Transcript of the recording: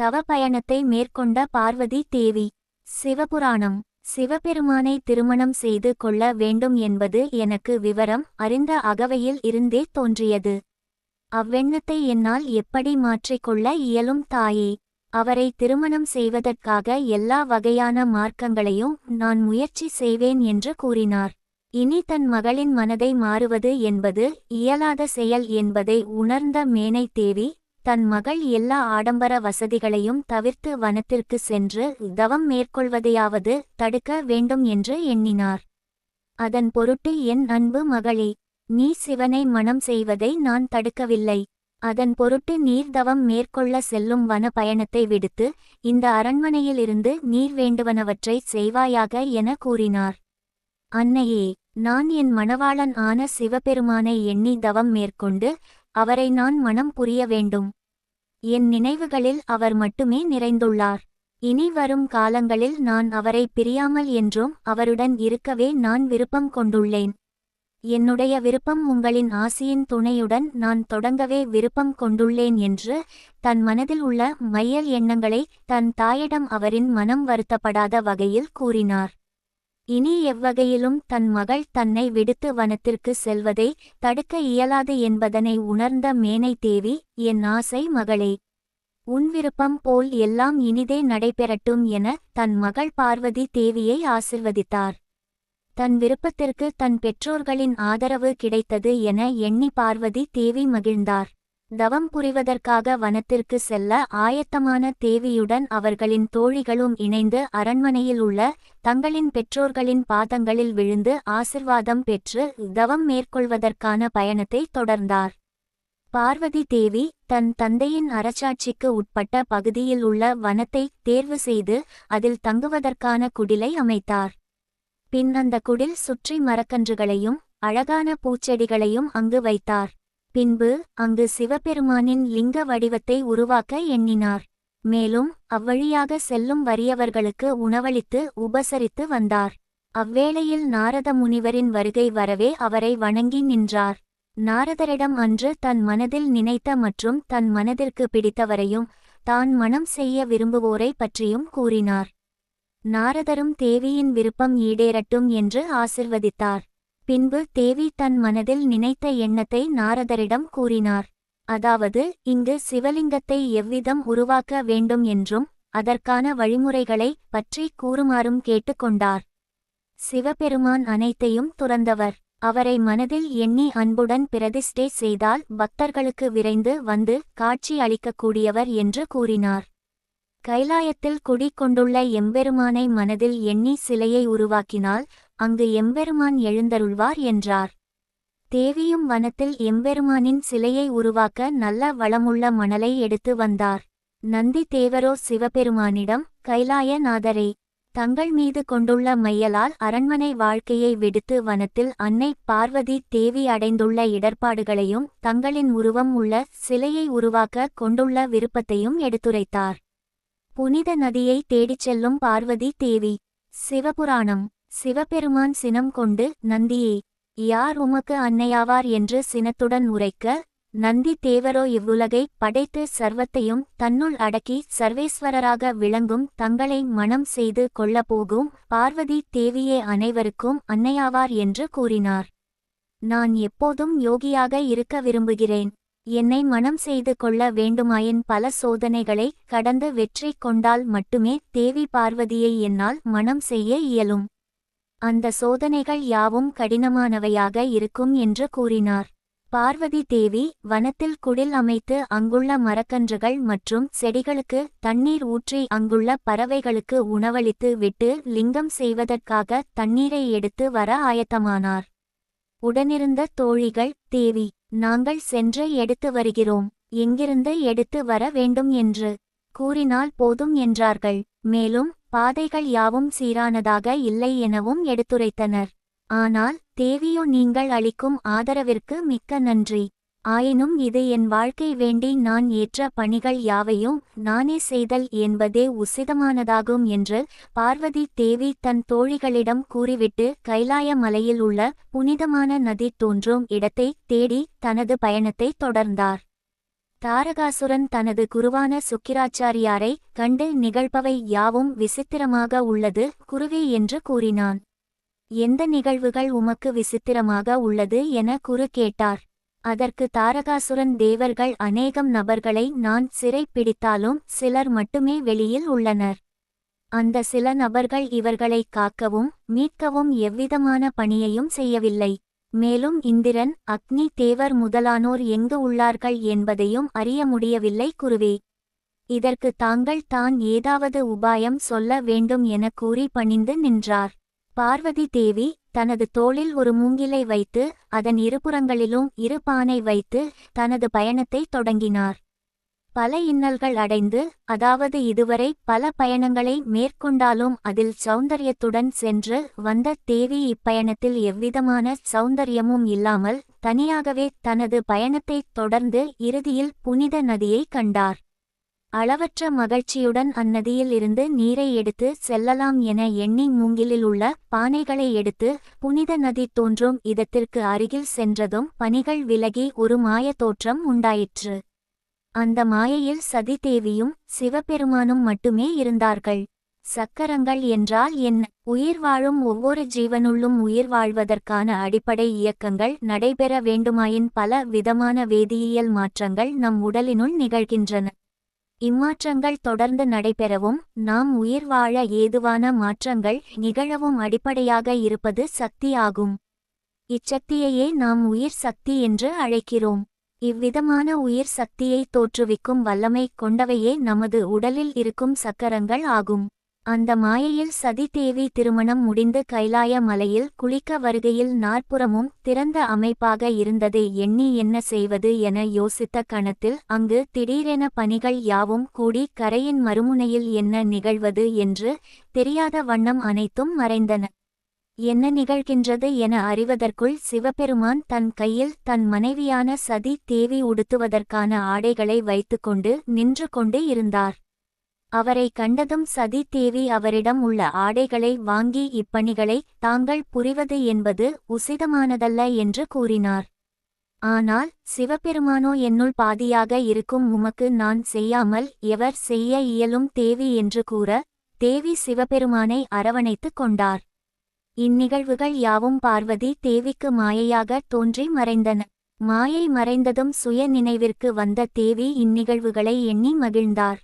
தவ பயணத்தை மேற்கொண்ட பார்வதி தேவி. சிவபுராணம். சிவபெருமானை திருமணம் செய்து கொள்ள வேண்டும் என்பது எனக்கு விவரம் அறிந்த அகவையில் இருந்தே தோன்றியது. அவ்வெண்ணத்தை என்னால் எப்படி மாற்றிக்கொள்ள இயலும் தாயே. அவரை திருமணம் செய்வதற்காக எல்லா வகையான மார்க்கங்களையும் நான் முயற்சி செய்வேன் என்று கூறினார். இனி தன் மகளின் மனதை மாறுவது என்பது இயலாத செயல் என்பதை உணர்ந்த மேனை தேவி தன் மகள் எல்லா ஆடம்பர வசதிகளையும் தவிர்த்து வனத்திற்கு சென்று தவம் மேற்கொள்வதையாவது தடுக்க வேண்டும் என்று எண்ணினார். அதன் பொருட்டு என் அன்பு மகளே நீ சிவனை மனம் செய்வதை நான் தடுக்கவில்லை. அதன் பொருட்டு நீர் தவம் மேற்கொள்ள செல்லும் வன பயணத்தை விடுத்து இந்த அரண்மனையிலிருந்து நீர் வேண்டுவனவற்றை செய்வாயாக என கூறினார். அன்னையே நான் என் மணவாளன் ஆன சிவபெருமானை எண்ணி தவம் மேற்கொண்டு அவரை நான் மனம் புரிய வேண்டும். என் நினைவுகளில் அவர் மட்டுமே நிறைந்துள்ளார். இனி வரும் காலங்களில் நான் அவரை பிரியாமல் என்றும் அவருடன் இருக்கவே நான் விருப்பம் கொண்டுள்ளேன். என்னுடைய விருப்பம் உங்களின் ஆசியின் துணையுடன் நான் தொடங்கவே விருப்பம் கொண்டுள்ளேன் என்று தன் மனதில் உள்ள மையல் எண்ணங்களை தன் தாயிடம் அவரின் மனம் வருத்தப்படாத வகையில் கூறினார். இனி எவ்வகையிலும் தன் மகள் தன்னை விடுத்து வனத்திற்கு செல்வதை தடுக்க இயலாது என்பதனை உணர்ந்த மேனை தேவி என் ஆசை மகளே உன் விருப்பம் போல் எல்லாம் இனிதே நடைபெறட்டும் என தன் மகள் பார்வதி தேவியை ஆசிர்வதித்தார். தன் விருப்பத்திற்கு தன் பெற்றோர்களின் ஆதரவு கிடைத்தது என எண்ணி பார்வதி தேவி மகிழ்ந்தார். தவம் புரிவதற்காக வனத்திற்கு செல்ல ஆயத்தமான தேவியுடன் அவர்களின் தோழிகளும் இணைந்து அரண்மனையில் உள்ள தங்களின் பெற்றோர்களின் பாதங்களில் விழுந்து ஆசிர்வாதம் பெற்று தவம் மேற்கொள்வதற்கான பயணத்தை தொடர்ந்தார். பார்வதி தேவி தன் தந்தையின் அரசாட்சிக்கு உட்பட்ட பகுதியில் உள்ள வனத்தை தேர்வு செய்து அதில் தங்குவதற்கான குடிலை அமைத்தார். பின் அந்த குடில் சுற்றி மரக்கன்றுகளையும் அழகான பூச்செடிகளையும் அங்கு வைத்தார். பின்பு அங்கு சிவபெருமானின் லிங்க வடிவத்தை உருவாக்க எண்ணினார். மேலும் அவ்வழியாக செல்லும் வறியவர்களுக்கு உணவளித்து உபசரித்து வந்தார். அவ்வேளையில் நாரத முனிவரின் வருகை வரவே அவரை வணங்கி நின்றார். நாரதரிடம் அன்று தன் மனதில் நினைத்த மற்றும் தன் மனதிற்கு பிடித்தவரையும் தான் மனம் செய்ய விரும்புவோரை பற்றியும் கூறினார். நாரதரும் தேவியின் விருப்பம் ஈடேறட்டும் என்று ஆசிர்வதித்தார். பின்பு தேவி தன் மனதில் நினைத்த எண்ணத்தை நாரதரிடம் கூறினார். அதாவது இங்கு சிவலிங்கத்தை எவ்விதம் உருவாக்க வேண்டும் என்றும் அதற்கான வழிமுறைகளை பற்றி கூறுமாறும் கேட்டுக்கொண்டார். சிவபெருமான் அனைத்தையும் துறந்தவர். அவரை மனதில் எண்ணி அன்புடன் பிரதிஷ்டை செய்தால் பக்தர்களுக்கு விரைந்து வந்து காட்சி அளிக்கக்கூடியவர் என்று கூறினார். கைலாயத்தில் குடிக்கொண்டுள்ள எம்பெருமானை மனதில் எண்ணி சிலையை உருவாக்கினால் அங்கு எம்பெருமான் எழுந்தருள்வார் என்றார். தேவியும் வனத்தில் எம்பெருமானின் சிலையை உருவாக்க நல்ல வளமுள்ள மணலை எடுத்து வந்தார். நந்தி தேவரோ சிவபெருமானிடம் கைலாயநாதரே தங்கள் மீது கொண்டுள்ள மையலால் அரண்மனை வாழ்க்கையை விடுத்து வனத்தில் அன்னை பார்வதி தேவி அடைந்துள்ள இடர்பாடுகளையும் தங்களின் உருவம் உள்ள சிலையை உருவாக்க கொண்டுள்ள விருப்பத்தையும் எடுத்துரைத்தார். புனித நதியை தேடிச் செல்லும் பார்வதி தேவி. சிவபுராணம். சிவபெருமான் சினம் கொண்டு நந்தியே யார் உமக்கு அன்னையாவார் என்று சினத்துடன் உரைக்க நந்தி தேவரோ இவ்வுலகை படைத்து சர்வத்தையும் தன்னுள் அடக்கி சர்வேஸ்வரராக விளங்கும் தங்களை மனம் செய்து கொள்ளப்போகும் பார்வதி தேவியே அனைவருக்கும் அன்னையாவார் என்று கூறினார். நான் எப்போதும் யோகியாக இருக்க விரும்புகிறேன். என்னை மனம் செய்து கொள்ள வேண்டுமாயின் பல சோதனைகளை கடந்து வெற்றி கொண்டால் மட்டுமே தேவி பார்வதியை என்னால் மனம் செய்ய இயலும். அந்த சோதனைகள் யாவும் கடினமானவையாக இருக்கும் என்று கூறினார். பார்வதி தேவி வனத்தில் குடில் அமைத்து அங்குள்ள மரக்கன்றுகள் மற்றும் செடிகளுக்கு தண்ணீர் ஊற்றி அங்குள்ள பறவைகளுக்கு உணவளித்து விட்டு லிங்கம் செய்வதற்காக தண்ணீரை எடுத்து வர ஆயத்தமானார். உடனிருந்த தோழிகள் தேவி நாங்கள் சென்று எடுத்து வருகிறோம். எங்கிருந்து எடுத்து வர வேண்டும் என்று கூறினால் போதும் என்றார்கள். மேலும் பாதைகள் யாவும் சீரானதாக இல்லை எனவும் எடுத்துரைத்தனர். ஆனால் தேவியோ நீங்கள் அளிக்கும் ஆதரவிற்கு மிக்க நன்றி. ஆயினும் இது என் வாழ்க்கை வேண்டி நான் ஏற்ற பணிகள் யாவையும் நானே செய்தல் என்பதே உசிதமானதாகும் என்று பார்வதி தேவி தன் தோழிகளிடம் கூறிவிட்டு கைலாய மலையில் உள்ள புனிதமான நதி தோன்றும் இடத்தை தேடி தனது பயணத்தை தொடர்ந்தார். தாரகாசுரன் தனது குருவான சுக்கிராச்சாரியாரை கண்டு நிகழ்பவை யாவும் விசித்திரமாக உள்ளது குருவே என்று கூறினான். எந்த நிகழ்வுகள் உமக்கு விசித்திரமாக உள்ளது என குரு கேட்டார். அதற்கு தாரகாசுரன் தேவர்கள் அநேகம் நபர்களை நான் சிறை பிடித்தாலும் சிலர் மட்டுமே வெளியில் உள்ளனர். அந்த சில நபர்கள் இவர்களை காக்கவும் மீட்கவும் எவ்விதமான பணியையும் செய்யவில்லை. மேலும் இந்திரன் அக்னி தேவர் முதலானோர் எங்கு உள்ளார்கள் என்பதையும் அறிய முடியவில்லை குருவே. இதற்கு தாங்கள் தான் ஏதாவது உபாயம் சொல்ல வேண்டும் என கூறி பணிந்து நின்றார். பார்வதி தேவி தனது தோளில் ஒரு மூங்கிலை வைத்து அதன் இருபுறங்களிலும் இரு பானை வைத்து தனது பயணத்தை தொடங்கினார். பல இன்னல்கள் அடைந்து அதாவது இதுவரை பல பயணங்களை மேற்கொண்டாலும் அதில் சௌந்தரியத்துடன் சென்று வந்த தேவி இப்பயணத்தில் எவ்விதமான சௌந்தரியமும் இல்லாமல் தனியாகவே தனது பயணத்தைத் தொடர்ந்து இறுதியில் புனித நதியை கண்டார். அளவற்ற மகிழ்ச்சியுடன் அந்நதியில் இருந்து நீரை எடுத்து செல்லலாம் என எண்ணி மூங்கிலில் உள்ள பானைகளை எடுத்து புனித நதி தோன்றும் இடத்திற்கு அருகில் சென்றதும் பணிகள் விலகி ஒரு மாய தோற்றம் உண்டாயிற்று. அந்த மாயையில் சதி தேவியும் சிவபெருமானும் மட்டுமே இருந்தார்கள். சக்கரங்கள் என்றால் என்ன உயிர் வாழும் ஒவ்வொரு ஜீவனுள்ளும் உயிர் வாழ்வதற்கான அடிப்படை இயக்கங்கள் நடைபெற வேண்டுமாயின் பல விதமான வேதியியல் மாற்றங்கள் நம் உடலினுள் நிகழ்கின்றன. இம்மாற்றங்கள் தொடர்ந்து நடைபெறவும் நாம் உயிர் வாழ ஏதுவான மாற்றங்கள் நிகழவும் அடிப்படையாக இருப்பது சக்தி ஆகும். இச்சக்தியையே நாம் உயிர் சக்தி என்று அழைக்கிறோம். இவ்விதமான உயிர் சக்தியை தோற்றுவிக்கும் வல்லமை கொண்டவையே நமது உடலில் இருக்கும் சக்கரங்கள் ஆகும். அந்த மாயையில் சதிதேவி திருமணம் முடிந்து கைலாய மலையில் குளிக்க வருகையில் நாற்புறமும் திறந்த அமைப்பாக இருந்ததை எண்ணி என்ன செய்வது என யோசித்த கணத்தில் அங்கு திடீரென பணிகள் யாவும் கூடி கரையின் மறுமுனையில் என்ன நிகழ்வது என்று தெரியாத வண்ணம் அனைத்தும் மறைந்தன. என்ன நிகழ்கின்றது என அறிவதற்குள் சிவபெருமான் தன் கையில் தன் மனைவியான சதி தேவி உடுத்துவதற்கான ஆடைகளை வைத்துக்கொண்டு நின்று கொண்டு இருந்தார். அவரை கண்டதும் சதி தேவி அவரிடம் உள்ள ஆடைகளை வாங்கி இப்பணிகளை தாங்கள் புரிவது என்பது உசிதமானதல்ல என்று கூறினார். ஆனால் சிவபெருமானோ என்னுள் பாதியாக இருக்கும் உமக்கு நான் செய்யாமல் எவர் செய்ய இயலும் தேவி என்று கூற தேவி சிவபெருமானை அரவணைத்துக் கொண்டார். இந்நிகழ்வுகள் யாவும் பார்வதி தேவிக்கு மாயையாக தோன்றி மறைந்தன. மாயை மறைந்ததும் சுய நினைவிற்கு வந்த தேவி இந்நிகழ்வுகளை எண்ணி மகிழ்ந்தார்.